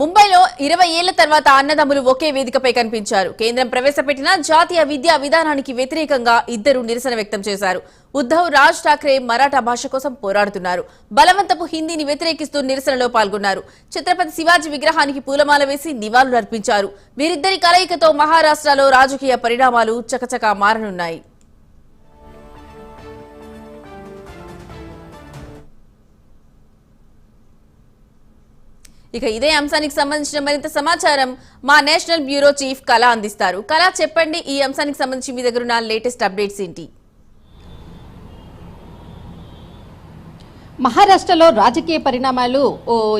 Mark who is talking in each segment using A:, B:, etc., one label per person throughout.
A: ముంబైలో ఇరవై ఏళ్ళ తర్వాత అన్నదమ్ములు ఒకే వేదికపై కనిపించారు. కేంద్రం ప్రవేశపెట్టిన జాతీయ విద్యా విధానానికి వ్యతిరేకంగా ఇద్దరు నిరసన వ్యక్తం చేశారు. ఉద్ధవ్ రాజ్ ఠాక్రే మరాఠా భాష కోసం పోరాడుతున్నారు. బలవంతపు హిందీని వ్యతిరేకిస్తూ నిరసనలో పాల్గొన్నారు. ఛత్రపతి శివాజీ విగ్రహానికి పూలమాల వేసి నివాళులర్పించారు. వీరిద్దరి కలయికతో మహారాష్ట్రలో రాజకీయ పరిణామాలు చకచకా మారనున్నాయి. ఇక ఇదే అంశానికి సంబంధించిన మరింత సమాచారం మా నేషనల్ బ్యూరో చీఫ్ కళ అందిస్తారు. కళ చెప్పండి ఈ అంశానికి సంబంధించి మీ దగ్గర ఉన్న లేటెస్ట్ అప్డేట్స్ ఏంటి?
B: మహారాష్ట్రలో రాజకీయ పరిణామాలు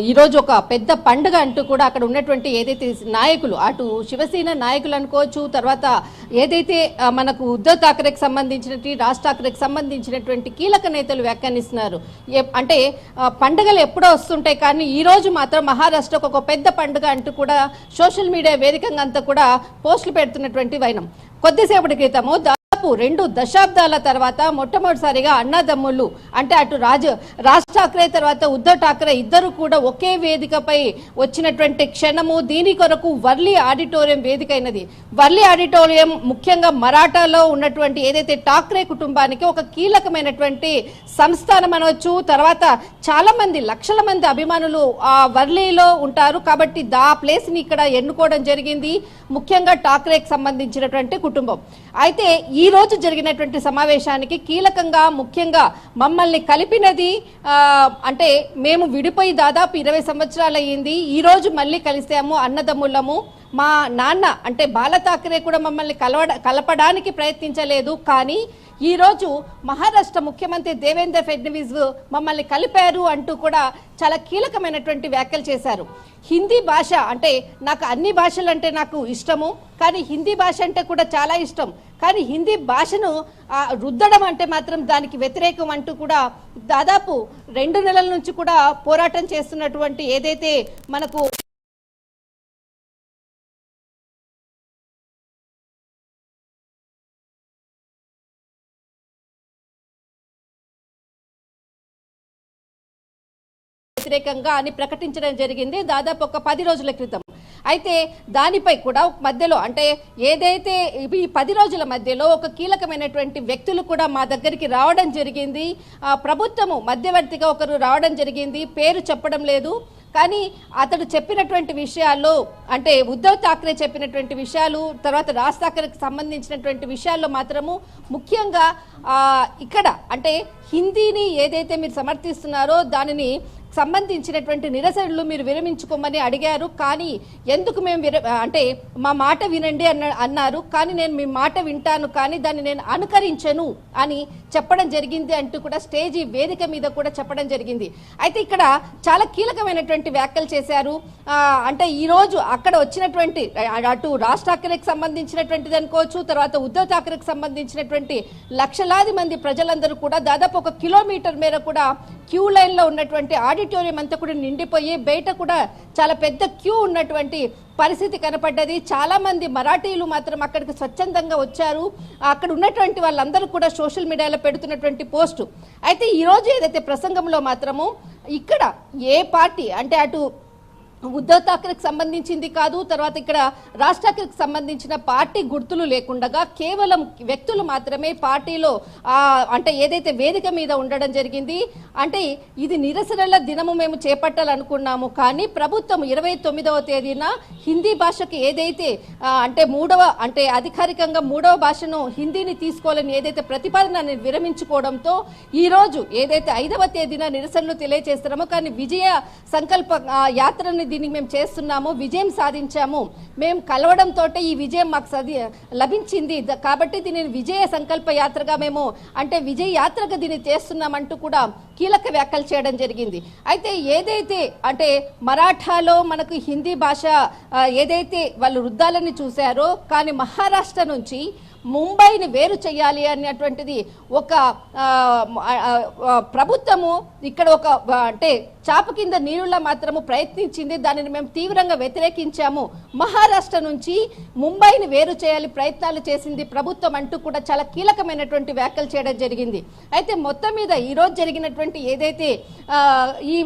B: ఈరోజు ఒక పెద్ద పండుగ అంటూ కూడా అక్కడ ఉన్నటువంటి ఏదైతే నాయకులు అటు శివసేన నాయకులు అనుకోవచ్చు తర్వాత ఏదైతే మనకు ఉద్ధవ్ ఠాకరేకి సంబంధించినటువంటి రాజ్ ఠాకరేకి సంబంధించినటువంటి కీలక నేతలు వ్యాఖ్యానిస్తున్నారు. ఏ- అంటే పండుగలు ఎప్పుడో వస్తుంటాయి కానీ ఈ రోజు మాత్రం మహారాష్ట్రకు ఒక పెద్ద పండుగ అంటూ కూడా సోషల్ మీడియా వేదికగా అంతా కూడా పోస్టులు పెడుతున్నటువంటి వైనం. కొద్దిసేపటి క్రితము దాదాపు రెండు దశాబ్దాల తర్వాత మొట్టమొదటిసారిగా అన్నదమ్ముళ్ళు అంటే అటు రాజ రాజ్ ఠాక్రే తర్వాత ఉద్ధవ్ ఠాక్రే ఇద్దరు కూడా ఒకే వేదికపై వచ్చినటువంటి క్షణము దీని కొరకు వర్లీ ఆడిటోరియం వేదిక అయినది వర్లీ ఆడిటోరియం ముఖ్యంగా మరాఠాలో ఉన్నటువంటి ఏదైతే ఠాక్రే కుటుంబానికి ఒక కీలకమైనటువంటి సంస్థానం అనవచ్చు తర్వాత చాలా మంది లక్షల మంది అభిమానులు ఆ వర్లీలో ఉంటారు కాబట్టి దా ప్లేస్ని ఇక్కడ ఎన్నుకోవడం జరిగింది. ముఖ్యంగా ఠాక్రేకి సంబంధించినటువంటి కుటుంబం. అయితే ఈ ఈ రోజు జరిగినటువంటి సమావేశానికి కీలకంగా ముఖ్యంగా మమ్మల్ని కలిపినది అంటే మేము విడిపోయి దాదాపు ఇరవై సంవత్సరాలు అయ్యింది ఈ రోజు మళ్ళీ కలిసాము అన్నదమ్ముళ్ళము మా నాన్న అంటే బాల ఠాకరే కూడా మమ్మల్ని కలవడ కలపడానికి ప్రయత్నించలేదు. కానీ ఈరోజు మహారాష్ట్ర ముఖ్యమంత్రి దేవేంద్ర ఫడ్నవీస్ మమ్మల్ని కలిపారు అంటూ కూడా చాలా కీలకమైనటువంటి వ్యాఖ్యలు చేశారు. హిందీ భాష అంటే నాకు అన్ని భాషలు అంటే నాకు ఇష్టము కానీ హిందీ భాష అంటే కూడా చాలా ఇష్టం. కానీ హిందీ భాషను రుద్దడం అంటే మాత్రం దానికి వ్యతిరేకం అంటూ కూడా దాదాపు రెండు నెలల నుంచి కూడా పోరాటం చేస్తున్నటువంటి ఏదైతే మనకు వ్యతిరేకంగా అని ప్రకటించడం జరిగింది దాదాపు ఒక పది రోజుల క్రితం. అయితే దానిపై కూడా మధ్యలో అంటే ఏదైతే ఈ పది రోజుల మధ్యలో ఒక కీలకమైనటువంటి వ్యక్తులు కూడా మా దగ్గరికి రావడం జరిగింది. ప్రభుత్వము మధ్యవర్తిగా ఒకరు రావడం జరిగింది. పేరు చెప్పడం లేదు. కానీ అతడు చెప్పినటువంటి విషయాల్లో అంటే ఉద్ధవ్ ఠాక్రే చెప్పినటువంటి విషయాలు తర్వాత రాజ్ ఠాక్రేకి సంబంధించినటువంటి విషయాల్లో మాత్రము ముఖ్యంగా ఇక్కడ అంటే హిందీని ఏదైతే మీరు సమర్థిస్తున్నారో దానిని సంబంధించినటువంటి నిరసనలు మీరు విరమించుకోమని అడిగారు. కానీ ఎందుకు మేము విర అంటే మా మాట వినండి అన్న అన్నారు. కానీ నేను మీ మాట వింటాను కానీ దాన్ని నేను అనుకరించను అని చెప్పడం జరిగింది అంటూ కూడా స్టేజీ వేదిక మీద కూడా చెప్పడం జరిగింది. అయితే ఇక్కడ చాలా కీలకమైనటువంటి వ్యాఖ్యలు చేశారు. అంటే ఈరోజు అక్కడ వచ్చినటువంటి అటు రాజ్ ఠాకరేకి సంబంధించినటువంటిది అనుకోవచ్చు తర్వాత ఉద్ధవ్ ఠాకరేకి సంబంధించినటువంటి లక్షలాది మంది ప్రజలందరూ కూడా దాదాపు ఒక కిలోమీటర్ మేర కూడా క్యూ లైన్లో ఉన్నటువంటి ఆడిటోరియం అంతా కూడా నిండిపోయి బయట కూడా చాలా పెద్ద క్యూ ఉన్నటువంటి పరిస్థితి కనపడ్డది. చాలా మంది మరాఠీలు మాత్రం అక్కడికి స్వచ్ఛందంగా వచ్చారు. అక్కడ ఉన్నటువంటి వాళ్ళందరూ కూడా సోషల్ మీడియాలో పెడుతున్నటువంటి పోస్టు. అయితే ఈరోజు ఏదైతే ప్రసంగంలో మాత్రము ఇక్కడ ఏ పార్టీ అంటే అటు ఉద్ధవ్ ఠాక్రేకి సంబంధించింది కాదు తర్వాత ఇక్కడ రాజ్ ఠాక్రేకి సంబంధించిన పార్టీ గుర్తులు లేకుండగా కేవలం వ్యక్తులు మాత్రమే పార్టీలో అంటే ఏదైతే వేదిక మీద ఉండడం జరిగింది అంటే ఇది నిరసనల దినము మేము చేపట్టాలనుకున్నాము. కానీ ప్రభుత్వం ఇరవై తొమ్మిదవ తేదీన హిందీ భాషకి ఏదైతే అంటే మూడవ అంటే అధికారికంగా మూడవ భాషను హిందీని తీసుకోవాలని ఏదైతే ప్రతిపాదన విరమించుకోవడంతో ఈ రోజు ఏదైతే ఐదవ తేదీన నిరసనలు తెలియజేస్తున్నామో కానీ విజయ సంకల్ప యాత్రని దీనికి మేము చేస్తున్నాము విజయం సాధించాము. మేము కలవడంతో ఈ విజయం మాకు సది లభించింది. కాబట్టి దీనిని విజయ సంకల్ప యాత్రగా మేము అంటే విజయ యాత్రగా దీన్ని చేస్తున్నామంటూ కూడా కీలక వ్యాఖ్యలు చేయడం జరిగింది. అయితే ఏదైతే అంటే మరాఠాలో మనకు హిందీ భాష ఏదైతే వాళ్ళు వృద్ధాలని చూశారో కానీ మహారాష్ట్ర నుంచి ముంబైని వేరు చేయాలి అనేటువంటిది ఒక ప్రభుత్వము ఇక్కడ ఒక అంటే చాప కింద నీరులా మాత్రము ప్రయత్నించింది. దానిని మేము తీవ్రంగా వ్యతిరేకించాము. మహారాష్ట్ర నుంచి ముంబైని వేరు చేయాలి ప్రయత్నాలు చేసింది ప్రభుత్వం అంటూ కూడా చాలా కీలకమైనటువంటి వ్యాఖ్యలు చేయడం జరిగింది. అయితే మొత్తం మీద ఈరోజు జరిగినటువంటి ఏదైతే ఈ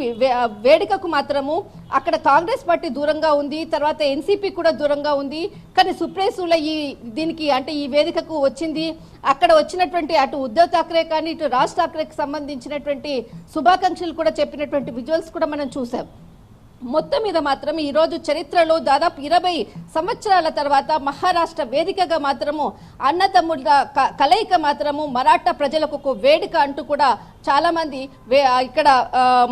B: వేడుకకు మాత్రము అక్కడ కాంగ్రెస్ పార్టీ దూరంగా ఉంది. తర్వాత ఎన్సీపీ కూడా దూరంగా ఉంది. కానీ సుప్రేసుల ఈ దీనికి అంటే ఈ వేదికకు వచ్చింది. అక్కడ వచ్చినటువంటి అటు ఉద్ధవ్ ఠాక్రే కానీ ఇటు రాజ్ ఠాక్రేకి సంబంధించినటువంటి శుభాకాంక్షలు కూడా చెప్పినటువంటి విజువల్స్ కూడా మనం చూసాం. మొత్తం మీద మాత్రం ఈరోజు చరిత్రలో దాదాపు ఇరవై సంవత్సరాల తర్వాత మహారాష్ట్ర వేదికగా మాత్రము అన్నదమ్ముల క- కలయిక మాత్రము మరాఠా ప్రజలకు ఒక వేడుక అంటూ కూడా చాలామంది వే- ఇక్కడ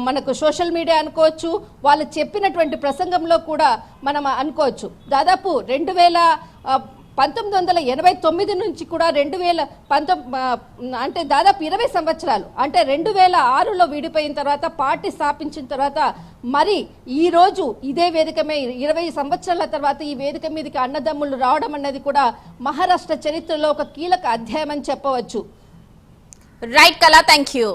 B: మనకు సోషల్ మీడియా అనుకోవచ్చు వాళ్ళు చెప్పినటువంటి ప్రసంగంలో కూడా మనం అనుకోవచ్చు. దాదాపు రెండు వేల పంతొమ్మిది వందల ఎనభై తొమ్మిది నుంచి కూడా రెండు వేల పంతొమ్మిది అంటే దాదాపు ఇరవై సంవత్సరాలు అంటే రెండు వేల ఆరులో విడిపోయిన తర్వాత పార్టీ స్థాపించిన తర్వాత మరి ఈ రోజు ఇదే వేదికమే ఇరవై సంవత్సరాల తర్వాత ఈ వేదిక మీదకి అన్నదమ్ములు రావడం అన్నది కూడా మహారాష్ట్ర చరిత్రలో ఒక కీలక అధ్యాయం అని చెప్పవచ్చు.
A: రైట్ కళా థ్యాంక్ యూ